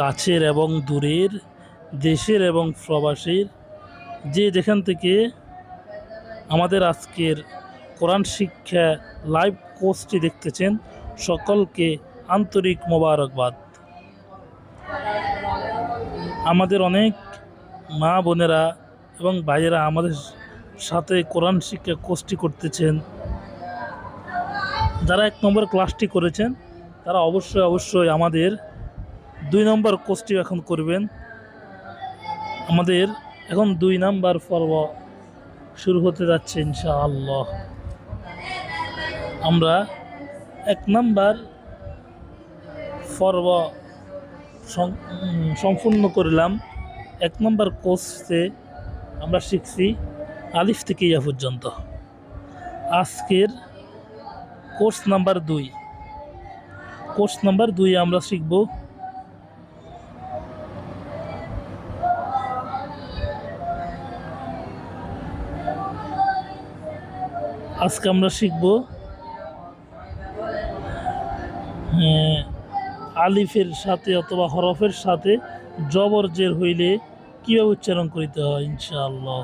কাছের এবং দূরের, দেশের এবং প্রবাসীর, যে যেখান থেকে আমাদের আজকের কোরআন শিক্ষা লাইভ কোর্সটি দেখতেছেন, সকলকে আন্তরিক মোবারকবাদ। আমাদের অনেক মা বোনেরা এবং ভাইয়েরা আমাদের সাথে কোরআন শিক্ষা কোর্সটি করতেছেন। যারা এক নম্বর ক্লাসটি করেছেন, তারা অবশ্যই অবশ্যই আমাদের দুই নম্বর কোর্সটি এখন করবেন। আমাদের এখন দুই নাম্বার পর্ব শুরু হতে যাচ্ছে ইনশাআল্লাহ। আমরা এক নাম্বার পর্ব সম- সম্পূর্ণ করলাম। এক নম্বর কোর্সে আমরা শিখছি আলিফ থেকে ইয়া পর্যন্ত। আজকের কোর্স নাম্বার দুই। কোর্স নাম্বার দুই আমরা শিখব আজকে আমরা শিখব হ্যাঁ, আলিফের সাথে অথবা হরফের সাথে জবর জের হইলে কীভাবে উচ্চারণ করিতে হয় ইনশাআল্লাহ।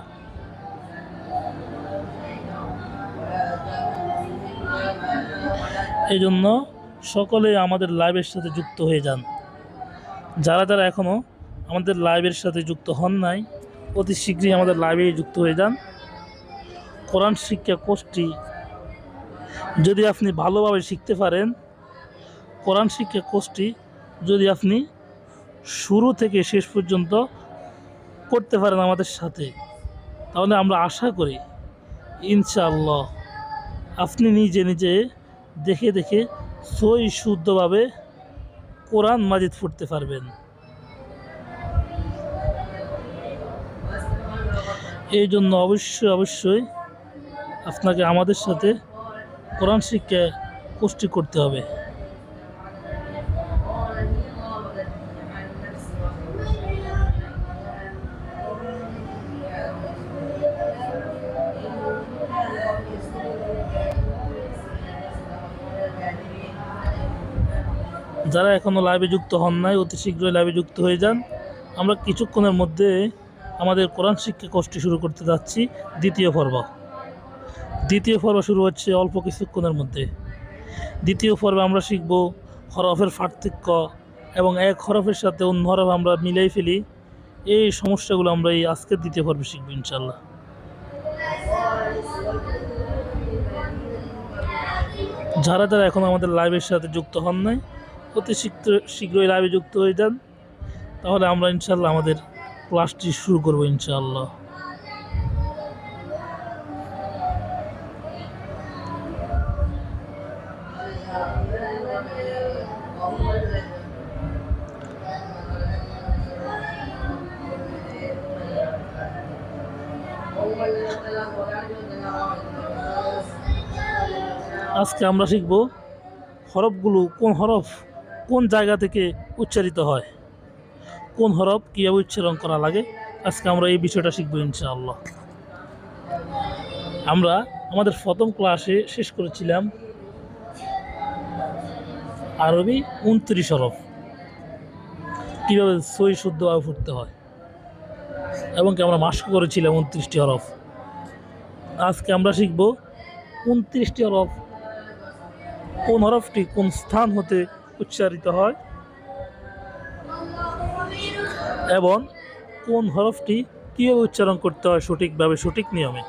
এই জন্য সকলে আমাদের লাইভের সাথে যুক্ত হয়ে যান। যারা যারা এখনও আমাদের লাইভের সাথে যুক্ত হন নাই অতি শীঘ্রই আমাদের লাইভে যুক্ত হয়ে যান। কোরআন শিক্ষা কোর্সটি যদি আপনি ভালোভাবে শিখতে পারেন, কোরআন শিক্ষা কোর্সটি যদি আপনি শুরু থেকে শেষ পর্যন্ত করতে পারেন আমাদের সাথে, তাহলে আমরা আশা করি ইনশাআল্লাহ আপনি নিজে নিজে দেখে দেখে সই শুদ্ধভাবে কোরআন মাজিদ পড়তে পারবেন। এই জন্য অবশ্যই অবশ্যই আপনাকে আমাদের সাথে কোরআন শিক্ষা কোর্সটি করতে হবে। যারা এখনও লাইভে যুক্ত হন নাই, অতি শীঘ্রই লাইভে যুক্ত হয়ে যান। আমরা কিছুক্ষণের মধ্যে আমাদের কোরআন শিক্ষা কোর্সটি শুরু করতে যাচ্ছি। দ্বিতীয় পর্ব। দ্বিতীয় পর্ব শুরু হচ্ছে অল্প কিছুক্ষণের মধ্যে। দ্বিতীয় পর্বে আমরা শিখব হরফের পার্থক্য এবং এক হরফের সাথে অন্য হরফ আমরা মিলাই ফেলি। এই সমস্যাগুলো আমরা এই আজকের দ্বিতীয় পর্বে শিখব ইনশাল্লাহ যারা যারা এখন আমাদের লাইভের সাথে যুক্ত হন নাই, অতি শীঘ্র শীঘ্রই লাইভে যুক্ত হয়ে যান। তাহলে আমরা ইনশাল্লাহ আমাদের ক্লাসটি শুরু করব ইনশাআল্লাহ। আজকে আমরা শিখব হরফগুলো কোন হরফ কোন জায়গা থেকে উচ্চারিত হয়। কোন হরফ কীভাবে উচ্চারণ করা লাগে, আজকে আমরা এই বিষয়টা শিখব ইনশাআল্লাহ। আমরা আমাদের প্রথম ক্লাসে শেষ করেছিলাম আরবি উনত্রিশ হরফ। কীভাবে সই শুদ্ধভাবে ফুটতে হয় এবং কি আমরা মাস্ক করেছিলাম উনত্রিশটি হরফ। আজকে আমরা শিখব উনত্রিশটি হরফ কোন হরফটি কোন স্থান হতে উচ্চারিত হয়? এবং কোন হরফটি কীভাবে উচ্চারণ করতে হয় সঠিকভাবে? সঠিক নিয়মে।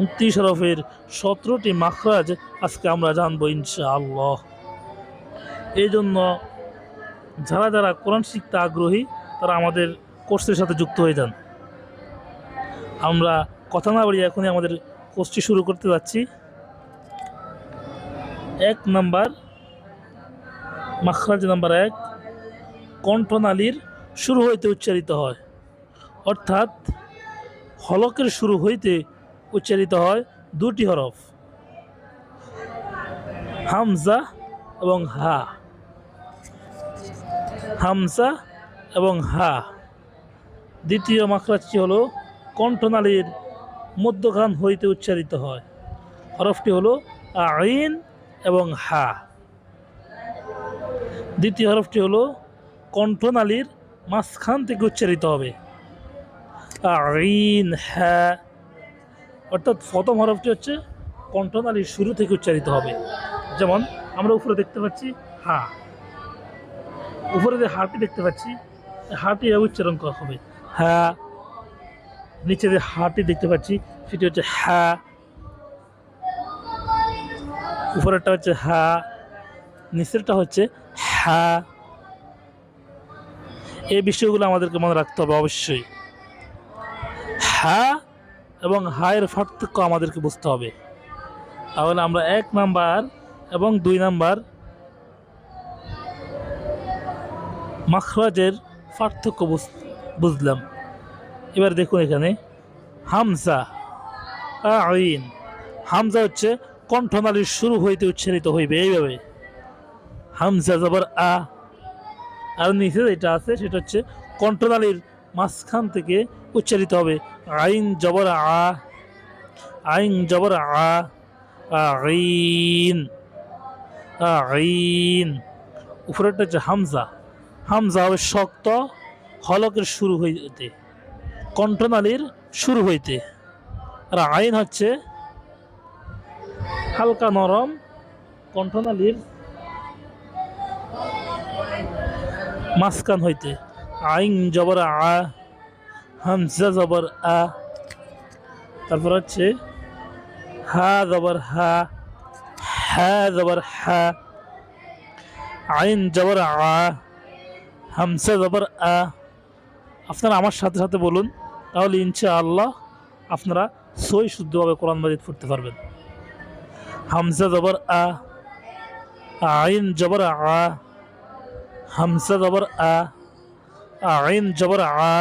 উনত্রিশ হরফের সতেরোটি মাখরাজ আজকে আমরা জানব ইনশাআল্লাহ। এই জন্য যারা যারা কোরআন শিখতে আগ্রহী, তারা আমাদের কোর্সের সাথে যুক্ত হয়ে যান। আমরা কথা না বাড়িয়ে এখনই আমাদের কোর্সটি শুরু করতে যাচ্ছি। এক নাম্বার, মাখরাজ নাম্বার এক, কণ্ঠনালীর শুরু হইতে উচ্চারিত হয়। অর্থাৎ, হলকের শুরু হইতে উচ্চারিত হয় দুটি হরফ। হামজা এবং হা। হামজা এবং হা। দ্বিতীয় মাখরাজটি হলো কণ্ঠনালীর মধ্যখান হইতে উচ্চারিত হয়। হরফটি হলো আইন এবং হা। দ্বিতীয় হরফটি হলো কণ্ঠনালীর মাঝখান থেকে উচ্চারিত হবে। আইন হ্যাঁ অর্থাৎ প্রথম হরফটি হচ্ছে কণ্ঠনালীর শুরু থেকে উচ্চারিত হবে। যেমন আমরা উপরে দেখতে পাচ্ছি হা। উপরে যে হাটি দেখতে পাচ্ছি হাটি উচ্চারণ করা হবে। হ্যাঁ নিচে যে হাটি দেখতে পাচ্ছি, সেটি হচ্ছে হ্যাঁ উপরেরটা হচ্ছে হা, নিচেরটা হচ্ছে হা। এই বিষয়গুলো আমাদেরকে মনে রাখতে হবে অবশ্যই। হা এবং হায়ের পার্থক্য আমাদেরকে বুঝতে হবে। তাহলে আমরা এক নাম্বার এবং দুই নাম্বার মাখরাজের পার্থক্য বুঝ- বুঝলাম। এবার দেখুন এখানে, হামজা, আইন। হামজা হচ্ছে কণ্ঠনালীর শুরু হইতে উচ্চারিত হইবে এইভাবে। হামজা জবর আ। আর নিচে যেটা আছে, সেটা হচ্ছে কণ্ঠনালীর মাঝখান থেকে উচ্চারিত হবে আইন জবর আ। আইন জবর আ। আইন। আইন। উপরেরটা হচ্ছে হামজা। হামজা হবে শক্ত, হলকের শুরু হইতে, কণ্ঠনালীর শুরু হইতে। আর আইন হচ্ছে হালকা নরম, কণ্ঠনালীর মাঝখান হইতে। আইন জবর আ, হামজা জবর আ। তারপর হচ্ছে, হা জবর হা হা জবর হা। আইন জবর আ হামসা জবর আ। আপনারা আমার সাথে সাথে বলুন, তাহলে ইনশা আল্লাহ আপনারা সই শুদ্ধভাবে কোরআন মাজিদ পড়তে পারবেন। হামজা জবর আ আইন জবর আ হামজা জবর আ আইন জবর আ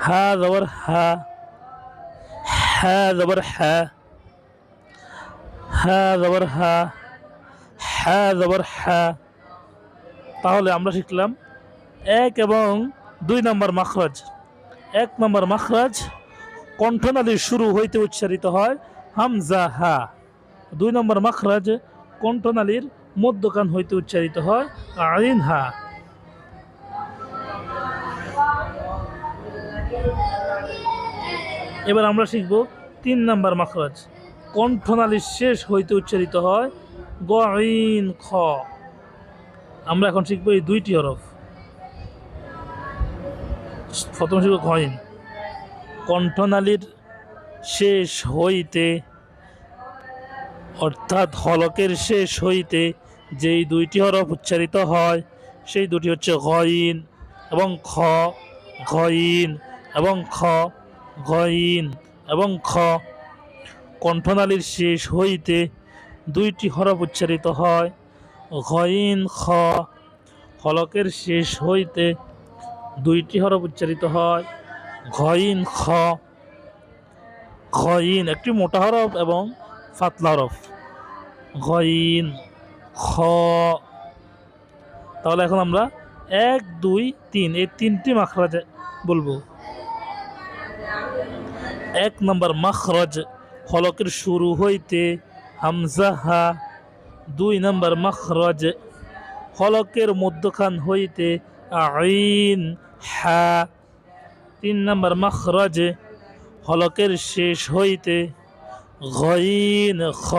হা জবর হা হা জবর হা হা জবর হা হা জবর হা তাহলে আমরা শিখলাম এক এবং দুই নম্বর মাখরাজ। এক নম্বর মাখরাজ কণ্ঠনালীর শুরু হইতে উচ্চারিত হয় হামজা হা। দুই নম্বর মাখরাজ, কণ্ঠনালীর মধ্যকান হইতে উচ্চারিত হয় আইন হা। এবার আমরা শিখব তিন নম্বর মাখরাজ। কণ্ঠনালীর শেষ হইতে উচ্চারিত হয় গ গইন খ। আমরা এখন শিখব এই দুইটি হরফ। প্রথম শিখব গইন কণ্ঠনালীর শেষ হইতে, অর্থাৎ হলকের শেষ হইতে যেই দুইটি হরফ উচ্চারিত হয়, সেই দুটি হচ্ছে গইন এবং খ গইন এবং খ গইন এবং খ। কণ্ঠনালীর শেষ হইতে দুইটি হরফ উচ্চারিত হয় গইন খ। হলকের শেষ হইতে দুইটি হরফ উচ্চারিত হয় ঘইন খ। গইন, একটি মোটা হরফ এবং ফাতলা হরফ। গইন, খ। তাহলে এখন আমরা এক, দুই, তিন, এই তিনটি মাখরাজ বলব। এক নম্বর মাখরাজ ফলকের শুরু হইতে হামজা হা দুই নম্বর মাখরাজ ফলকের মধ্যখান হইতে আইন, হা। তিন নম্বর মাখরাজ ফলকের শেষ হইতে গইন খ।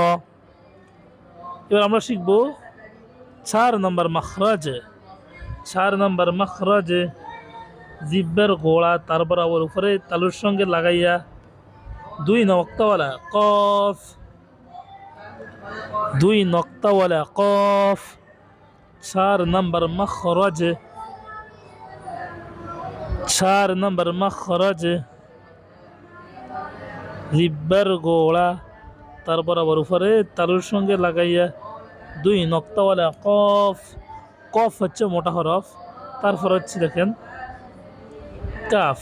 এবার আমরা শিখব চার নম্বর মখরাজ। চার নম্বর মখরাজ, জিব্বের গোড়া, তারপর বরাবর উপরে তালুর সঙ্গে লাগাইয়া দুই নক্তাওয়ালা, কফ। দুই নক্তাওয়ালা, কফ। চার নম্বর মখরাজ। চার নম্বর মখরাজ। জিব্বার গোড়া তার বরাবর উপরে তালুর সঙ্গে লাগাইয়া দুই নক্তাওয়ালা কফ কফ হচ্ছে মোটা হরফ, তারপর হচ্ছে দেখেন কাফ।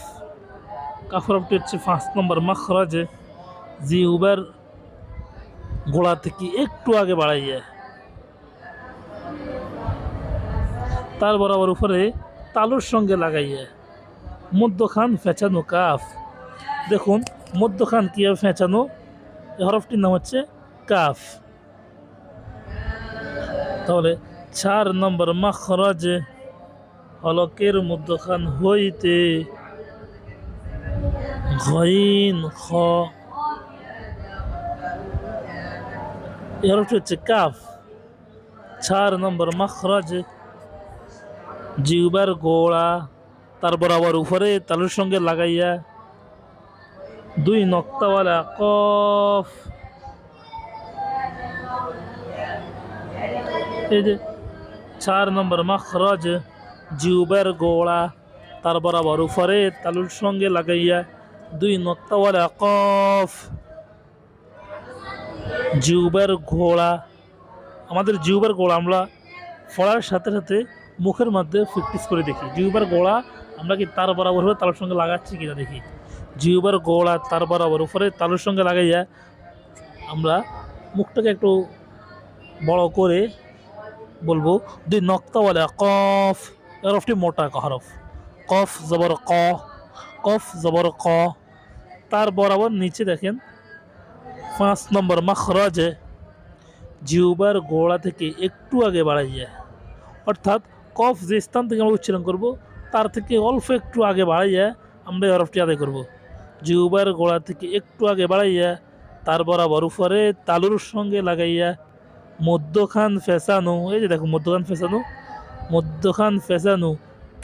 কাফ হরফটি হচ্ছে পাঁচ নম্বর মাখরাজে জি উবার গোড়া থেকে একটু আগে বাড়াইয়া। তার বরাবর উপরে তালুর সঙ্গে লাগাইয়া। মধ্যখান ফেঁচানো কাফ। দেখুন মধ্যখান কীভাবে ফেঁচানো? এই হরফটির নাম হচ্ছে কাফ। তাহলে চার নম্বর, মাখরাজ হলকের মধ্যখান হইতে ঘইন খ। হরফটি হচ্ছে কাফ। চার নম্বর, মখরাজ জিউবার গোড়া তার বরাবর উপরে তালুর সঙ্গে লাগাইয়া দুই নক্তাওয়ালা কফ। এই যে চার নম্বর মখরজ, জিউবের গোড়া, তার বরাবর উপরে তালুর সঙ্গে লাগাইয়া দুই নক্তাওয়ালা কফ। জিউবের ঘোড়া, আমাদের জিউবের গোড়া আমরা ফড়ার সাথে সাথে মুখের মধ্যে প্র্যাকটিস করে দেখি। জিউবের গোড়া আমরা কি তার বরাবর হয়ে তালুর সঙ্গে লাগাচ্ছি কিনা দেখি। জিউবের গোড়া তার বরাবর উপরে তালুর সঙ্গে লাগাইয়া আমরা মুখটাকে একটু বড় করে বলব, দুই নক্তাওয়ালা কফ, হরফটি মোটা হরফ। কফ জবর ক, কফ জবর ক। তার বরাবর নিচে দেখেন, পাঁচ নম্বর মখরজে জিউবার গোড়া থেকে একটু আগে বাড়াই যায় অর্থাৎ কফ যে স্থান থেকে আমরা উচ্চারণ করব, তার থেকে অল্প একটু আগে বাড়াইয়া আমরা এই হরফটি আদায় করব। জিউবার গোড়া থেকে একটু আগে বাড়াইয়া, তার বরাবর উপরে তালুর সঙ্গে লাগাইয়া, মধ্যখান ফেসানো, এই যে দেখো মধ্যখান ফেসানো মধ্যখান ফেসানো,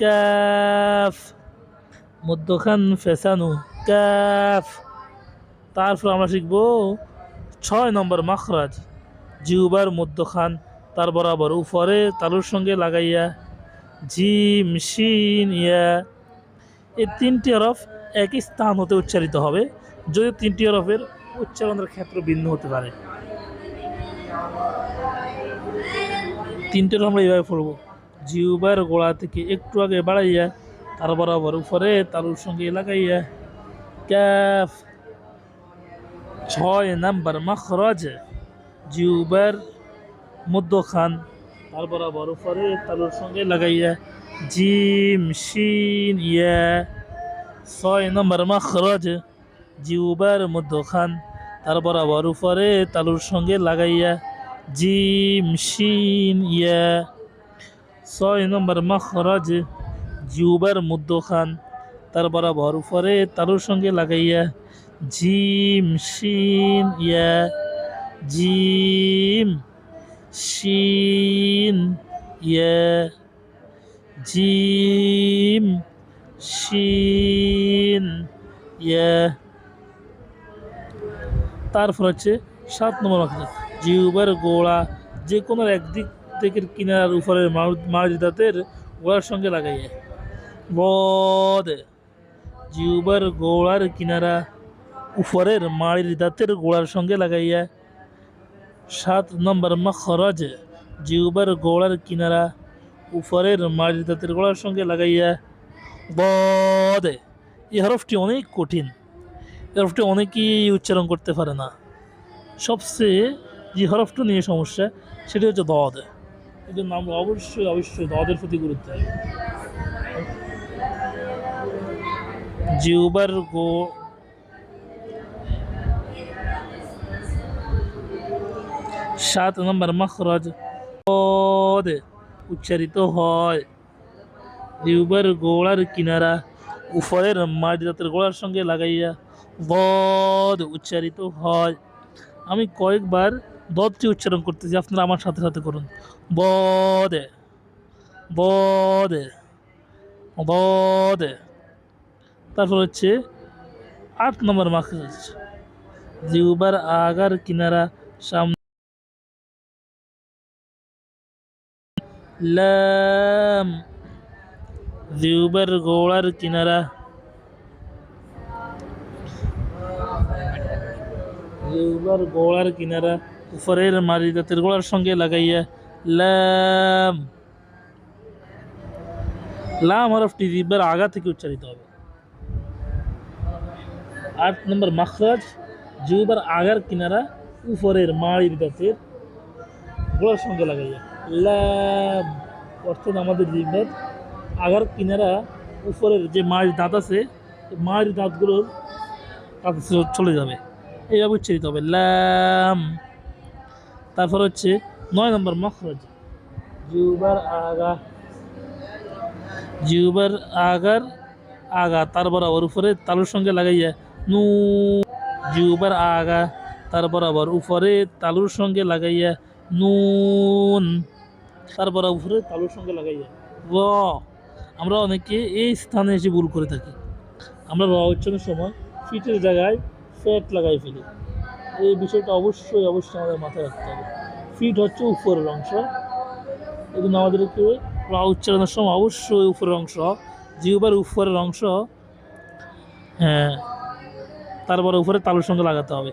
ক্যাফ, মধ্যখান ফেসানো, ক্যাফ। তারপর আমরা শিখব ছয় নম্বর মাখরাজ জিউবার মধ্যখান, তার বরাবর উপরে তালুর সঙ্গে লাগাইয়া জিম শিন, ইয়া। এই তিনটি হরফ একই স্থান হতে উচ্চারিত হবে যদি তিনটি হরফের উচ্চারণের ক্ষেত্র ভিন্ন হতে পারে। তিনটে হরফ আমরা এইভাবে পড়ব। জিউবার গোড়া থেকে একটু আগে বাড়াইয়া, তার বরাবর উপরে তালুর সঙ্গে লাগাইয়া, ক্যাফ, ছয় নাম্বার মখরজ জিউবার মধ্যখান, তার বরাবর উপরে তালুর সঙ্গে লাগাইয়া, জিম, শিন, ইয়া ছয় নম্বর মখরজ জিউবার মধ্যখান তার বরাবর উপরে তালুর সঙ্গে লাগাইয়া জিম শিন ইয়া ছয় নম্বর মখরজ জিউবার মধ্যখান তার বরাবর উপরে তালুর সঙ্গে লাগাইয়া জিম শিন ইয়া জিম শিন ইয়া জিম শিন, ইয়া। তারপর হচ্ছে সাত নম্বর মাখরাজ জিউবার গোড়া যে কোনো একদিক থেকে কিনার উপরের মারিদাতের গোড়ার সঙ্গে লাগাইয়া। বদ জিউবার গোড়ার কিনারা উপরের মাড়ির দাঁতের গোড়ার সঙ্গে লাগাইয়া। সাত নম্বর মখরজ জিউবার গোড়ার কিনারা উপরের মাড়ির দাঁতের গোড়ার সঙ্গে লাগাইয়া। বদ। এই হরফটি অনেক কঠিন। এই হরফটি অনেকেই উচ্চারণ করতে পারে না। সবচেয়ে যে হরফটা নিয়ে সমস্যা, সেটি হচ্ছে দদ। এই জন্য আমরা অবশ্যই অবশ্যই দদের প্রতি গুরুত্ব। দিই জিউবার গো। সাত নম্বর মখরজ। পদ উচ্চারিত হয়। জিউবার গোড়ার কিনারা উপরের মাটি দাঁতের গোড়ার সঙ্গে লাগাইয়া বদ উচ্চারিত হয়। আমি কয়েকবার দদটি উচ্চারণ করতেছি, আপনারা আমার সাথে সাথে করুন। বদে বদে বদে তারপর হচ্ছে আট নম্বর মাখরাজ জিউবার আগার কিনারা সামনে লাম জিউবার গোড়ার কিনারা জিউবার গোড়ার কিনারা উপরের মারি দাঁতের গোড়ার সঙ্গে লাগাইয়া লাম লাম হরফটি জিব্বার আগা থেকে উচ্চারিত হবে আট নম্বর মাখরাজ জিউবার আগার কিনারা উপরের মাড়ির দাঁতের গোড়ার সঙ্গে লাগাইয়া লাম অর্থাৎ আমাদের জিব্বার আগার কিনারা উপরের যে মাড়ির দাঁত আছে মাড়ির দাঁতগুলোর কাছে চলে যাবে। এইভাবে উচ্চারিত হবে। লাম। তারপর হচ্ছে নয় নম্বর মখরজ। জিউবার আগা। জিউবার আগার আগা। তার বরাবর উপরে তালুর সঙ্গে লাগাইয়া নু। জিউবার আগা। তার বরাবর উপরে তালুর সঙ্গে লাগাইয়া নুন। তার বরাবর উপরে তালুর সঙ্গে লাগাইয়া র আমরা অনেকে এই স্থানে এসে ভুল করে থাকি। আমরা র উচ্চারণের সময় ফিটের জায়গায় ফ্যাট লাগাই ফেলি। এই বিষয়টা অবশ্যই অবশ্যই আমাদের মাথায় রাখতে হবে। ফিট হচ্ছে উপরের অংশ। জন্য আমাদেরকে র উচ্চারণের সময় অবশ্যই উপরের অংশ জিহ্বার উপরের অংশ হ্যাঁ তারপরে উপরে তালুর সঙ্গে লাগাতে হবে।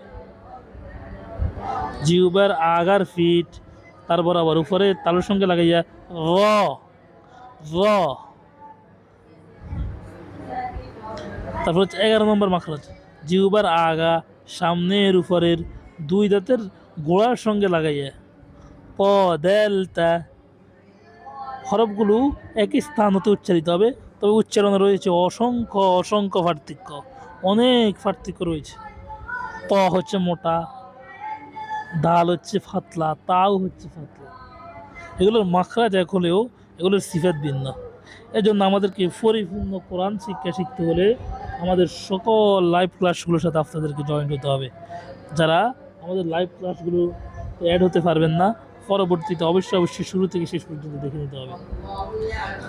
জিহ্বার আগার ফিট, তারপর আবার উপরে তালুর সঙ্গে লাগাইয়া র র। তারপর হচ্ছে এগারো নম্বর মাখরাজ। জিহ্বার আগা, সামনের উপরের দুই দাঁতের গোড়ার সঙ্গে লাগাইয়া, প, দেল, তা হরফগুলো একই স্থান হতে উচ্চারিত হবে। তবে উচ্চারণে রয়েছে অসংখ্য অসংখ্য পার্থক্য, অনেক পার্থক্য রয়েছে। প হচ্ছে মোটা ডাল হচ্ছে ফাতলা, তাও হচ্ছে ফাতলা। এগুলোর মাখরাজ এক হলেও এগুলোর সিফাত ভিন্ন। এই জন্য আমাদেরকে পরিপূর্ণ কোরআন শিক্ষা শিখতে হলে আমাদের সকল লাইভ ক্লাসগুলোর সাথে আপনাদেরকে জয়েন হতে হবে। যারা আমাদের লাইভ ক্লাসগুলো অ্যাড হতে পারবেন না, পরবর্তীতে অবশ্যই অবশ্যই শুরু থেকে শেষ পর্যন্ত দেখে নিতে হবে।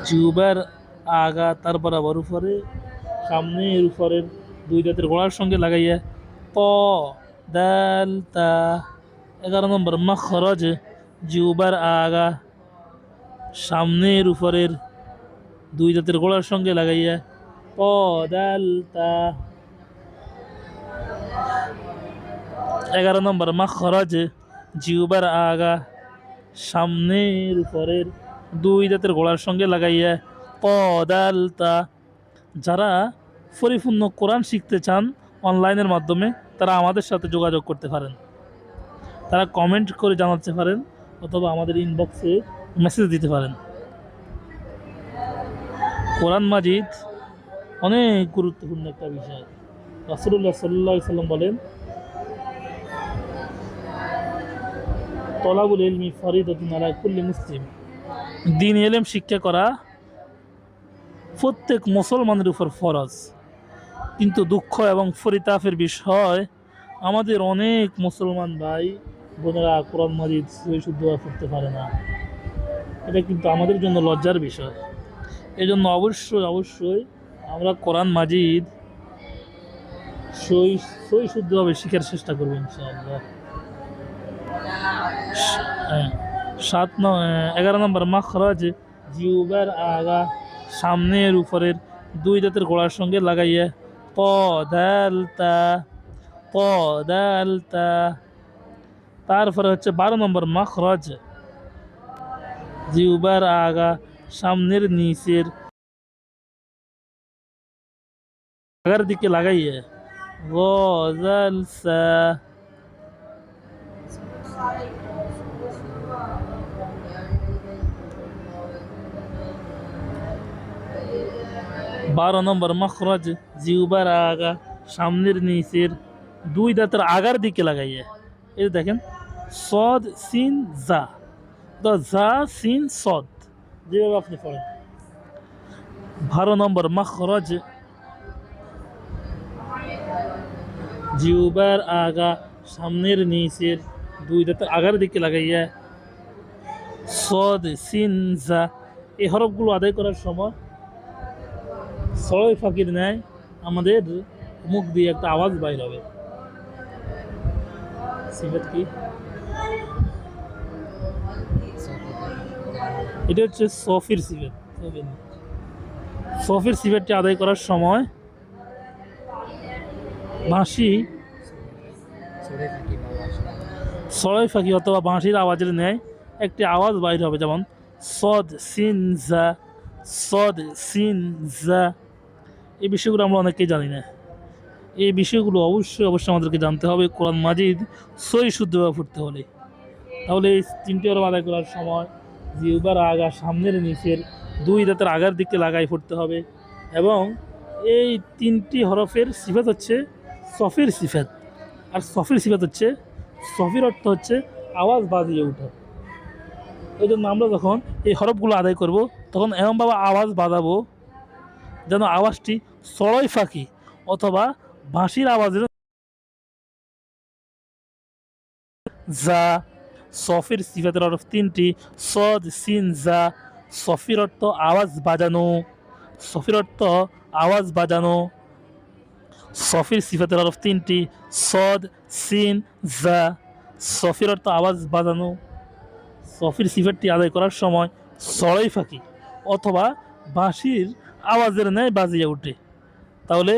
জিউবার আগা তার বরাবর উপরে, সামনের উপরের দুই দাঁতের গোড়ার সঙ্গে লাগাইয়া প, দাল, তা, এগারো নম্বর মা মখরজ জিউবার আগা, সামনের উপরের দুই দাঁতের গোড়ার সঙ্গে লাগাইয়া প দাল এগারো নম্বর, মখরজ জিউবার আগা সামনের উপরের দুই দাঁতের গোড়ার সঙ্গে লাগাইয়া প দাল যারা পরিপূর্ণ কোরআন শিখতে চান অনলাইনের মাধ্যমে, তারা আমাদের সাথে যোগাযোগ করতে পারেন। তারা কমেন্ট করে জানাতে পারেন অথবা আমাদের ইনবক্সে মেসেজ দিতে পারেন। কোরআন মাজিদ অনেক গুরুত্বপূর্ণ একটা বিষয়। রাসুল্লাহ সাল্লাহ সাল্লাম বলেন, তলাবুল ইলমি ফরিদতুন আলা কুল্লি মুসলিম। দিন এলেম, শিক্ষা করা প্রত্যেক মুসলমানের উপর ফরজ। কিন্তু দুঃখ এবং ফরিতাফের বিষয়, আমাদের অনেক মুসলমান ভাই বোনেরা কোরআন মাজিদ শুদ্ধভাবে পড়তে পারে না। এটা কিন্তু আমাদের জন্য লজ্জার বিষয়। এই জন্য অবশ্যই অবশ্যই আমরা কোরআন মাজিদ সই শুদ্ধভাবে শিখার চেষ্টা করব ইনশাআল্লাহ। হ্যাঁ, সাত এগারো নম্বর মাখরাজ জিউবার আগা সামনের উপরের দুই দাঁতের গোড়ার সঙ্গে লাগাইয়া প দাল তা প দাল তা তারপরে হচ্ছে বারো নম্বর মাখরাজ জিউবার আগা সামনের নিচের আগার দিকে লাগাইয়া গজাল সা বারো নম্বর মখরজ জিউবার আগা সামনের নিচের দুই দাঁতের আগার দিকে লাগাইয়া এই দেখেন সদ সিন জা তো জা সিন সদ যেভাবে আপনি পড়েন বারো নম্বর মখরজ জিউবার আগা সামনের নিচের দুই দাঁতের আগার দিকে লাগাইয়া সদ সিন জা এই হরফগুলো আদায় করার সময় সরয় ফাঁকির ন্যায় আমাদের মুখ দিয়ে একটা আওয়াজ বাইর হবে কি এটা হচ্ছে সফির সিফেট সফির সিফেটটি আদায় করার সময় বাঁশি? সরয় ফাঁকি অথবা বাঁশির আওয়াজের ন্যায় একটি আওয়াজ বাইর হবে, যেমন, সদ সিন জা, সদ সিন জা। এই বিষয়গুলো আমরা অনেকেই জানি না। এই বিষয়গুলো অবশ্যই অবশ্যই আমাদেরকে জানতে হবে। কোরআন মাজিদ সই শুদ্ধভাবে পড়তে হলে। তাহলে এই তিনটি হরফ আদায় করার সময় জিউবার আগা সামনের নিচের দুই দাঁতের আগার দিকে লাগাই ফুটতে হবে। এবং এই তিনটি হরফের সিফাত হচ্ছে সফির সিফাত। আর সফির সিফাত হচ্ছে, সফির অর্থ হচ্ছে আওয়াজ বাজিয়ে ওঠা। এই জন্য আমরা যখন এই হরফগুলো আদায় করব, তখন এমনভাবে আওয়াজ বাজাবো যেন আওয়াজটি সরই ফাঁকি অথবা বাঁশির আওয়াজের যা সফির সিফাতের অর্থ তিনটি, সদ, সিন, যা। সফির অর্থ আওয়াজ বাজানো। সফির অর্থ আওয়াজ বাজানো। সফির সিফাতের অর্থ তিনটি, সদ, সিন, জা। সফির অর্থ আওয়াজ বাজানো। সফির সিফাতটি আদায় করার সময় সরই ফাঁকি অথবা বাঁশির আওয়াজের ন্যায় বাজিয়ে ওঠে। তাহলে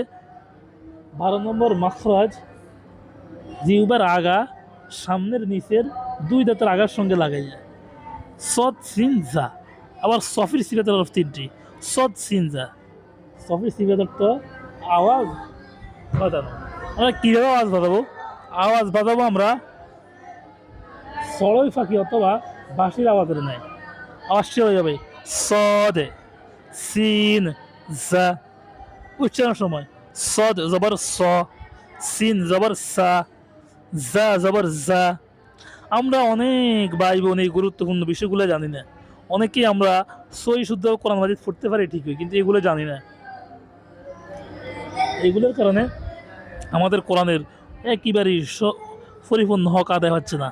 বারো নম্বর মাখরাজ জিউবার আগা সামনের নিচের দুই দাঁতের আগার সঙ্গে লাগাই যায় সদ, সিন, জা। আবার সফির সিফাতের অর্থ তিনটি, সদ, সিন, জা। সফির সিফাতের তো আওয়াজ বাজানো। আমরা কীভাবে আওয়াজ বাজাবো? আওয়াজ বাজাবো আমরা সরই ফাঁকি অথবা বাঁশির আওয়াজের নেয় আওয়াজটি হয়ে যাবে। সদে, সিন, জা। উচ্চারণ সময়। সদ, জবর স। সিন, জবর সা। জা, জবর জা। আমরা অনেক ভাই বোন এই গুরুত্বপূর্ণ বিষয়গুলো জানি না। অনেকেই আমরা সই শুদ্ধ কোরআন মাজিদ পড়তে পারি ঠিকই, কিন্তু এগুলো জানি না। এগুলোর কারণে আমাদের কোরআনের একেবারেই পরিপূর্ণ হক আদায় হচ্ছে না।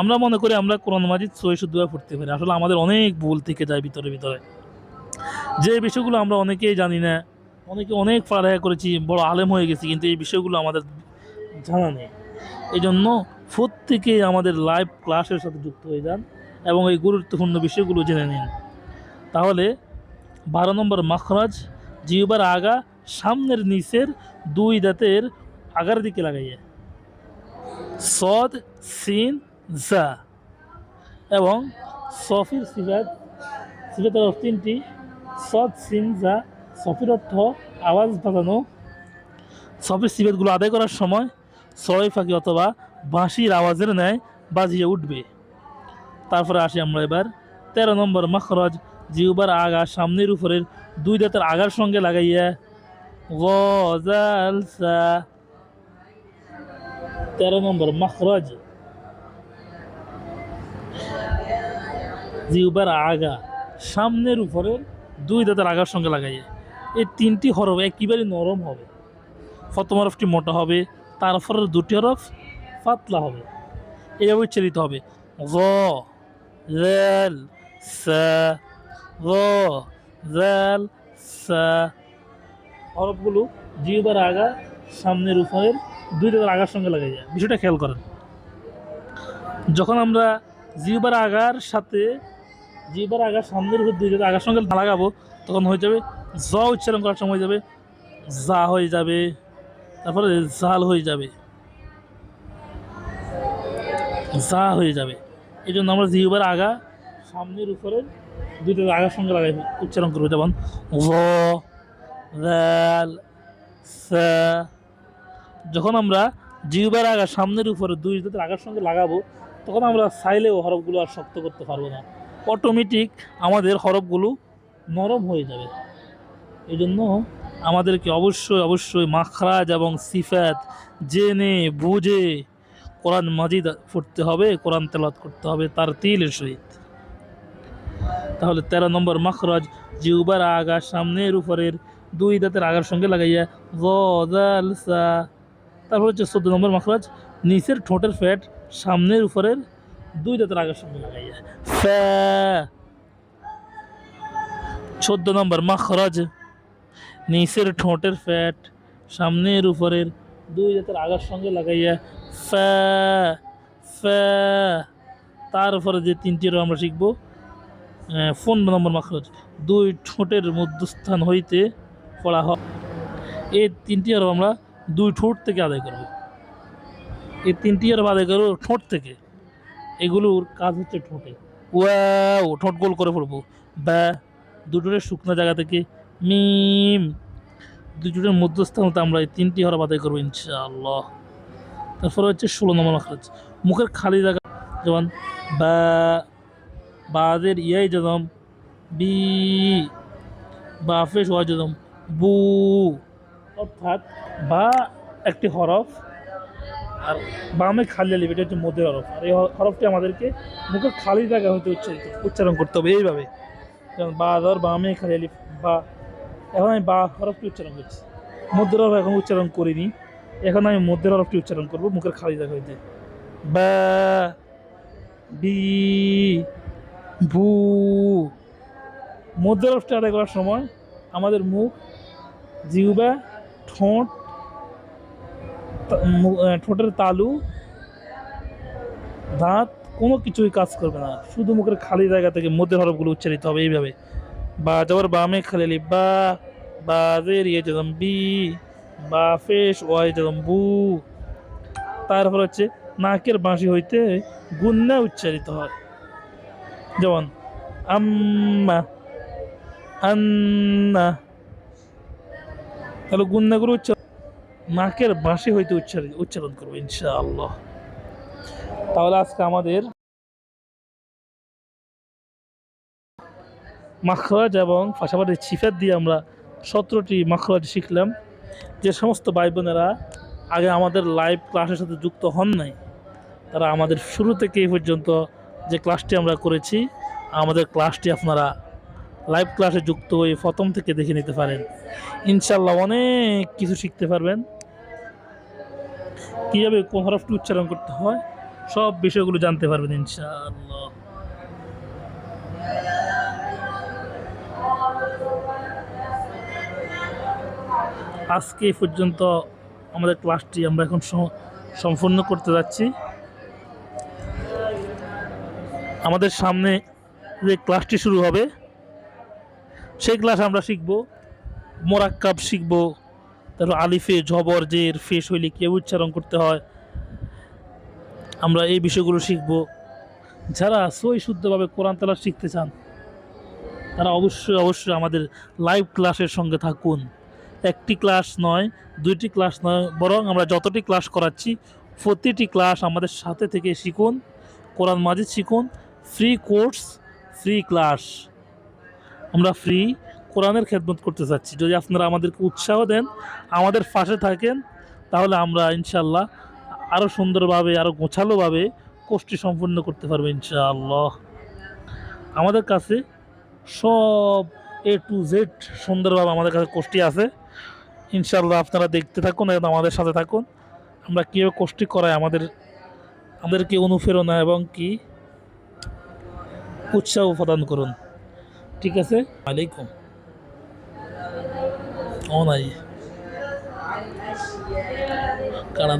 আমরা মনে করি আমরা কোরআন মাজিদ সই শুদ্ধভাবে পড়তে পারি। আসলে আমাদের অনেক ভুল থেকে যায় ভিতরে ভিতরে। যে বিষয়গুলো আমরা অনেকেই জানি না, অনেকে অনেক পড়ালেখা করেছি, বড় আলেম হয়ে গেছি, কিন্তু এই বিষয়গুলো আমাদের জানা নেই। এই জন্য প্রত্যেকেই আমাদের লাইভ ক্লাসের সাথে যুক্ত হয়ে যান এবং এই গুরুত্বপূর্ণ বিষয়গুলো জেনে নিন। তাহলে বারো নম্বর মাখরাজ জিউবার আগা, সামনের নিচের দুই দাঁতের আগার দিকে লাগাইয়া সদ সিন জা এবং সফির সিফাত সিফাতের তিনটি সদ সিন জা সফির অর্থ আওয়াজ বাজানো সফির সিফাতগুলো আদায় করার সময় সরই ফাঁকি অথবা বাঁশির আওয়াজের ন্যায় বাজিয়ে উঠবে তারপরে আসি আমরা এবার তেরো নম্বর মখরজ জিউবার আগা সামনের উপরের দুই দাঁতের আগার সঙ্গে লাগাইয়া গজাল সা তেরো নম্বর, মখরজ। জিউবার আগা। সামনের উপরে দুই দাঁতের আগার সঙ্গে লাগাইয়া এই তিনটি হরফ একেবারে নরম হবে। প্রথম হরফটি মোটা হবে, তারপরের দুটি হরফ পাতলা হবে। এইভাবে উচ্চারিত হবে। গ, রেল রেল হরফগুলো জিউবার আগা, সামনের উপরের দুই দাঁতের আগার সঙ্গে লাগাই যায়। বিষয়টা খেয়াল করেন। যখন আমরা জিউবার আগার সাথে জিউবার আগার সামনের উপর দুই দাঁতের আগার সঙ্গে লাগাবো, তখন হয়ে যাবে জ উচ্চারণ করার সময় যাবে জা হয়ে যাবে, তারপরে জাল হয়ে যাবে। জা হয়ে যাবে। এই জন্য আমরা জিহবার আগা সামনের উপরে দুইটা আগার সঙ্গে লাগাই, উচ্চারণ করব। যেমন রেল সা যখন আমরা জিহবার আগা সামনের উপরে দুই দাঁতের আগার সঙ্গে লাগাবো, তখন আমরা চাইলেও হরফগুলো আর শক্ত করতে পারব না। অটোমেটিক আমাদের হরফগুলো নরম হয়ে যাবে। এই জন্য আমাদেরকে অবশ্যই অবশ্যই মাখরাজ এবং সিফাত জেনে, বুঝে কোরআন মাজিদ পড়তে হবে, কোরআন তেলাত করতে হবে তার তিলের সহিত। তাহলে তেরো নম্বর মাখরাজ জিউবার আগা সামনের উপরের দুই দাঁতের আগার সঙ্গে লাগাইয়া তারপর হচ্ছে চোদ্দ নম্বর মাখরাজ, নিচের ঠোঁটের ফ্যাট সামনের উপরের দুই দাঁতের আগের সঙ্গে লাগাইয়া ফ্যা। চোদ্দ নম্বর মাখরাজ, নিচের ঠোঁটের ফ্যাট সামনের উপরের দুই দাঁতের আগার সঙ্গে লাগাইয়া ফ্যা ফ্যা। তার উপরে যে তিনটি আমরা শিখব পনেরো নম্বর মাখরজ, দুই ঠোঁটের মধ্যস্থান হইতে পড়া হয়। এই তিনটি আরও আমরা দুই ঠোঁট থেকে আদায় করব। এই তিনটি আরও আদায় করব ঠোঁট থেকে। এগুলোর কাজ হচ্ছে ঠোঁটে। ও ঠোঁট গোল করে পড়ব ব্যা, দুটোর শুকনো জায়গা থেকে মিম। দুটোর মধ্যস্থান হতে আমরা এই তিনটি হরফ আদায় করব ইনশাআল্লাহ। তারপরে হচ্ছে ষোলো নম্বর মাখরাজ মুখের খালি জায়গা, যেমন বা বাদের ইয়াই যেমন বি বাফেস ওয়া যেমন বু। অর্থাৎ বা একটি হরফ আর বামে খালি আলিফ এটা হচ্ছে মধ্যের হরফ। আর এই হরফটি আমাদেরকে মুখের খালি জায়গা হতে উচ্চারিত, উচ্চারণ করতে হবে এইভাবে। যেমন বা, ধর, বামে খালি আলিফ বা। এখন আমি বা হরফটি উচ্চারণ করছি। মধ্যের হরফ এখন উচ্চারণ করিনি। এখন আমি মধ্যের হরফটি উচ্চারণ করব মুখের খালি দেখা হইতে। বা, বি, ভু। মধ্যের হরফটা আদায় করার সময় আমাদের মুখ জিউবা ঠোঁট ঠোঁটের তালু, দাঁত, কোনো কিছুই কাজ করবে না। শুধু মুখের খালি জায়গা থেকে মধ্যের হরফগুলো উচ্চারিত হবে এইভাবে। বা যাবার বামে খালি আলিফ বা বা জের ইয়ে বি, বা ফেস, ওয়াই যেতাম বু। তারপর হচ্ছে নাকের বাঁশি হইতে গুন্না উচ্চারিত হয়। যেমন, আম্মা, আন্না তাহলে গুন্নাগুলো উচ্চারণ নাকের বাঁশি হইতে উচ্চারিত উচ্চারণ করব, ইনশাআল্লাহ। তাহলে আজকে আমাদের মাখরাজ এবং পাশাপাশি ছিফাত দিয়ে আমরা সতেরোটি মাখরাজ শিখলাম। যে সমস্ত ভাই বোনেরা আগে আমাদের লাইভ ক্লাসের সাথে যুক্ত হন নাই, তারা আমাদের শুরু থেকে এই পর্যন্ত যে ক্লাসটি আমরা করেছি, আমাদের ক্লাসটি আপনারা লাইভ ক্লাসে যুক্ত হয়ে প্রথম থেকে দেখে নিতে পারেন। ইনশাল্লাহ অনেক কিছু শিখতে পারবেন। কীভাবে কোন হরফটি উচ্চারণ করতে হয়, সব বিষয়গুলো জানতে পারবেন ইনশাআল্লাহ। আজকে পর্যন্ত আমাদের ক্লাসটি আমরা এখন সম্পূর্ণ করতে যাচ্ছি। আমাদের সামনে যে ক্লাসটি শুরু হবে সেই ক্লাস আমরা শিখব, মোরাক্কাব শিখব, তারপর আলিফে জবর, জের, ফেস হইলে কে উচ্চারণ করতে হয়, আমরা এই বিষয়গুলো শিখব। যারা সই শুদ্ধভাবে কোরআন তালা শিখতে চান, তারা অবশ্যই অবশ্যই আমাদের লাইভ ক্লাসের সঙ্গে থাকুন। একটি ক্লাস নয়, দুইটি ক্লাস নয়, বরং আমরা যতটি ক্লাস করাচ্ছি, প্রতিটি ক্লাস আমাদের সাথে থেকে শিখুন, কোরআন মাজিদ শিখুন ফ্রি কোর্স ফ্রি ক্লাস আমরা ফ্রি কোরআনের খেদমত করতে চাচ্ছি যদি আপনারা আমাদেরকে উৎসাহ দেন, আমাদের পাশে থাকেন, তাহলে আমরা ইনশাল্লাহ আরও সুন্দরভাবে আরও গোছালোভাবে কোর্সটি সম্পূর্ণ করতে পারব ইনশাআল্লাহ। আমাদের কাছে সব এ টু জেড সুন্দরভাবে আমাদের কাছে কোর্সটি আছে। ইনশাআল্লাহ আপনারা দেখতে থাকুন, এবং আমাদের সাথে থাকুন। আমরা কীভাবে কোর্সটি করাই, আমাদের, আমাদেরকে অনুপ্রেরণা এবং কি উৎসাহ প্রদান করুন। ঠিক আছে? আলাইকুম। ও নাই কারণ